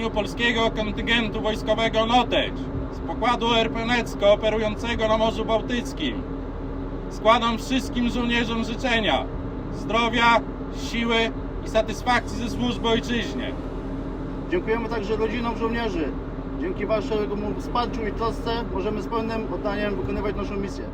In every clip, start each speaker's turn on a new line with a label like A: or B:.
A: imieniu polskiego kontyngentu wojskowego Noteć z pokładu RPNecko operującego na Morzu Bałtyckim składam wszystkim żołnierzom życzenia zdrowia, siły i satysfakcji ze służby ojczyźnie.
B: Dziękujemy także rodzinom żołnierzy. Dzięki waszemu wsparciu i trosce możemy z pełnym oddaniem wykonywać naszą misję.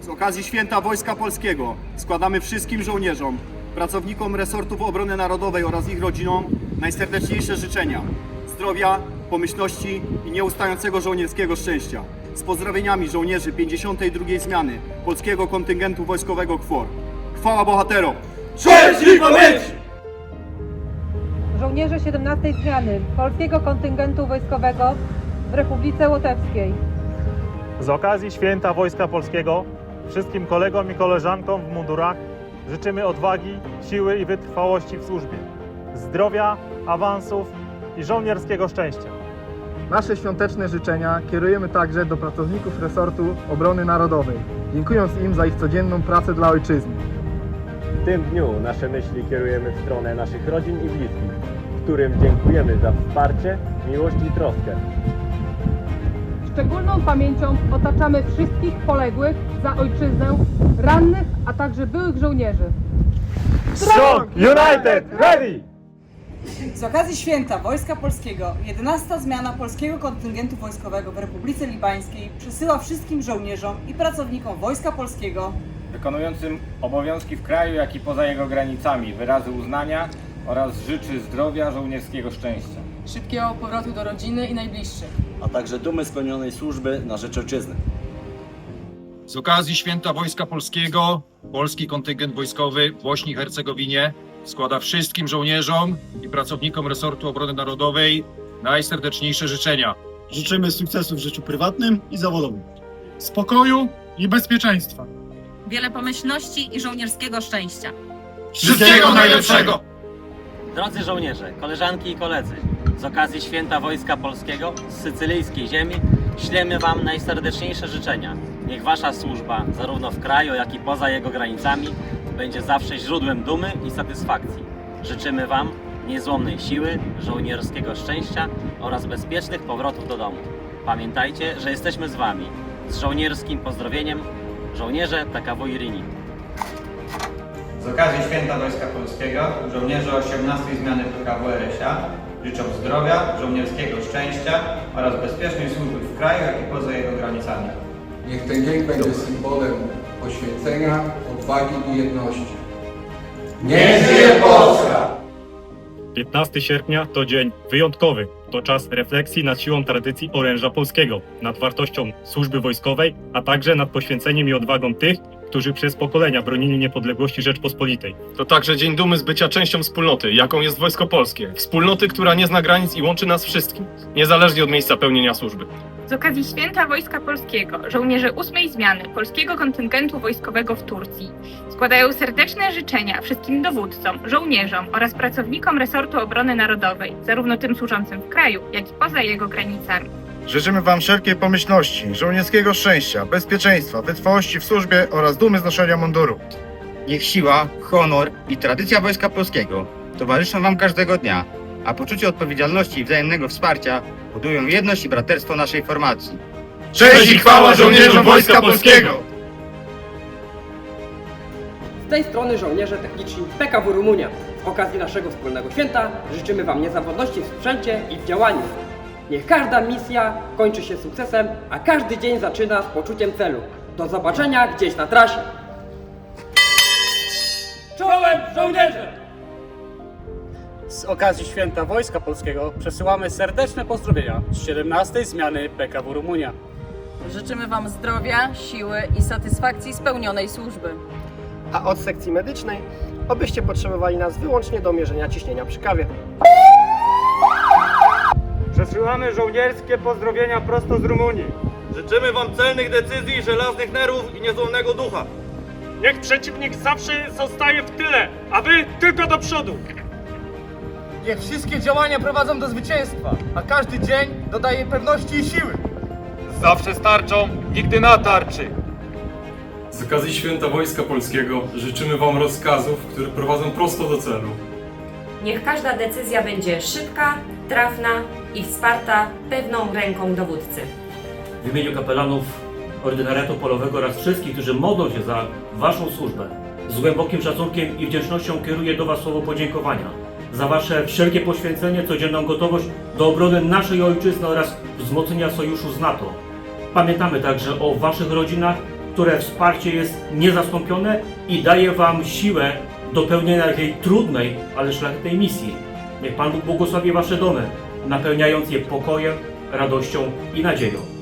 C: Z okazji Święta Wojska Polskiego składamy wszystkim żołnierzom, pracownikom resortów obrony narodowej oraz ich rodzinom najserdeczniejsze życzenia zdrowia, pomyślności i nieustającego żołnierskiego szczęścia. Z pozdrowieniami żołnierzy 52. zmiany polskiego kontyngentu wojskowego KFOR. Chwała bohaterom!
D: żołnierze 17 zmiany polskiego kontyngentu wojskowego w Republice Łotewskiej.
E: Z okazji Święta Wojska Polskiego wszystkim kolegom i koleżankom w mundurach życzymy odwagi, siły i wytrwałości w służbie, zdrowia, awansów i żołnierskiego szczęścia.
F: Nasze świąteczne życzenia kierujemy także do pracowników resortu obrony narodowej, dziękując im za ich codzienną pracę dla ojczyzny.
G: W tym dniu nasze myśli kierujemy w stronę naszych rodzin i bliskich, którym dziękujemy za wsparcie, miłość i troskę.
D: Szczególną pamięcią otaczamy wszystkich poległych za ojczyznę, rannych, a także byłych żołnierzy.
E: Strong United Ready!
H: Z okazji święta Wojska Polskiego 11 zmiana polskiego kontyngentu wojskowego w Republice Libańskiej przesyła wszystkim żołnierzom i pracownikom Wojska Polskiego
I: wykonującym obowiązki w kraju, jak i poza jego granicami wyrazy uznania oraz życzy zdrowia, żołnierskiego szczęścia.
H: szybkiego powrotu do rodziny i najbliższych.
B: A także dumy spełnionej służby na rzecz ojczyzny.
A: Z okazji Święta Wojska Polskiego polski kontyngent wojskowy w Bośni i Hercegowinie składa wszystkim żołnierzom i pracownikom resortu obrony narodowej najserdeczniejsze życzenia.
J: Życzymy sukcesu w życiu prywatnym i zawodowym.
K: spokoju i bezpieczeństwa.
H: Wiele pomyślności i żołnierskiego szczęścia.
A: Wszystkiego najlepszego!
G: Drodzy żołnierze, koleżanki i koledzy, z okazji Święta Wojska Polskiego z sycylijskiej ziemi ślemy Wam najserdeczniejsze życzenia. Niech Wasza służba, zarówno w kraju, jak i poza jego granicami, będzie zawsze źródłem dumy i satysfakcji. Życzymy Wam niezłomnej siły, żołnierskiego szczęścia oraz bezpiecznych powrotów do domu. Pamiętajcie, że jesteśmy z Wami. Z żołnierskim pozdrowieniem, żołnierze TKW Irini.
I: Z okazji Święta Wojska Polskiego żołnierze 18 zmiany PKW RSA życzą zdrowia, żołnierskiego szczęścia oraz bezpiecznej służby w kraju, jak i poza jego granicami.
K: Niech ten dzień będzie symbolem poświęcenia, odwagi i jedności.
A: Niech żyje Polska!
E: 15 sierpnia to dzień wyjątkowy. To czas refleksji nad siłą tradycji oręża polskiego, nad wartością służby wojskowej, a także nad poświęceniem i odwagą tych, którzy przez pokolenia bronili niepodległości Rzeczpospolitej.
K: To także dzień dumy z bycia częścią wspólnoty, jaką jest Wojsko Polskie. Wspólnoty, która nie zna granic i łączy nas wszystkich, niezależnie od miejsca pełnienia służby.
D: Z okazji Święta Wojska Polskiego żołnierze ósmej zmiany polskiego kontyngentu wojskowego w Turcji składają serdeczne życzenia wszystkim dowódcom, żołnierzom oraz pracownikom resortu obrony narodowej, zarówno tym służącym w kraju, jak i poza jego granicami.
J: Życzymy Wam wszelkiej pomyślności, żołnierskiego szczęścia, bezpieczeństwa, wytrwałości w służbie oraz dumy z noszenia munduru.
C: Niech siła, honor i tradycja Wojska Polskiego towarzyszą Wam każdego dnia, a poczucie odpowiedzialności i wzajemnego wsparcia budują jedność i braterstwo naszej formacji.
K: Cześć i chwała żołnierzom Wojska Polskiego!
H: Z tej strony żołnierze techniczni PKW Rumunia. Z okazji naszego wspólnego święta życzymy Wam niezawodności w sprzęcie i w działaniu. Niech każda misja kończy się sukcesem, a każdy dzień zaczyna z poczuciem celu. Do zobaczenia gdzieś na trasie. Czołem żołnierze!
G: Z okazji Święta Wojska Polskiego przesyłamy serdeczne pozdrowienia z 17 zmiany PKW Rumunia.
H: Życzymy Wam zdrowia, siły i satysfakcji spełnionej służby.
G: A od sekcji medycznej, obyście potrzebowali nas wyłącznie do mierzenia ciśnienia przy kawie.
E: Przesyłamy żołnierskie pozdrowienia prosto z Rumunii.
C: Życzymy Wam celnych decyzji, żelaznych nerwów i niezłomnego ducha.
E: Niech przeciwnik zawsze zostaje w tyle, a wy tylko do przodu.
F: Niech wszystkie działania prowadzą do zwycięstwa, a każdy dzień dodaje pewności i siły.
K: Zawsze starczą, nigdy na tarczy.
J: Z okazji Święta Wojska Polskiego życzymy Wam rozkazów, które prowadzą prosto do celu.
L: Niech każda decyzja będzie szybka, trafna i wsparta pewną ręką dowódcy.
M: W imieniu kapelanów ordynariatu polowego oraz wszystkich, którzy modlą się za Waszą służbę, z głębokim szacunkiem i wdzięcznością kieruję do Was słowo podziękowania za Wasze wszelkie poświęcenie, codzienną gotowość do obrony naszej ojczyzny oraz wzmocnienia sojuszu z NATO. Pamiętamy także o Waszych rodzinach, które wsparcie jest niezastąpione i daje Wam siłę do pełnienia tej trudnej, ale szlachetnej misji. Niech Pan Bóg błogosławi Wasze domy, napełniając je pokojem, radością i nadzieją.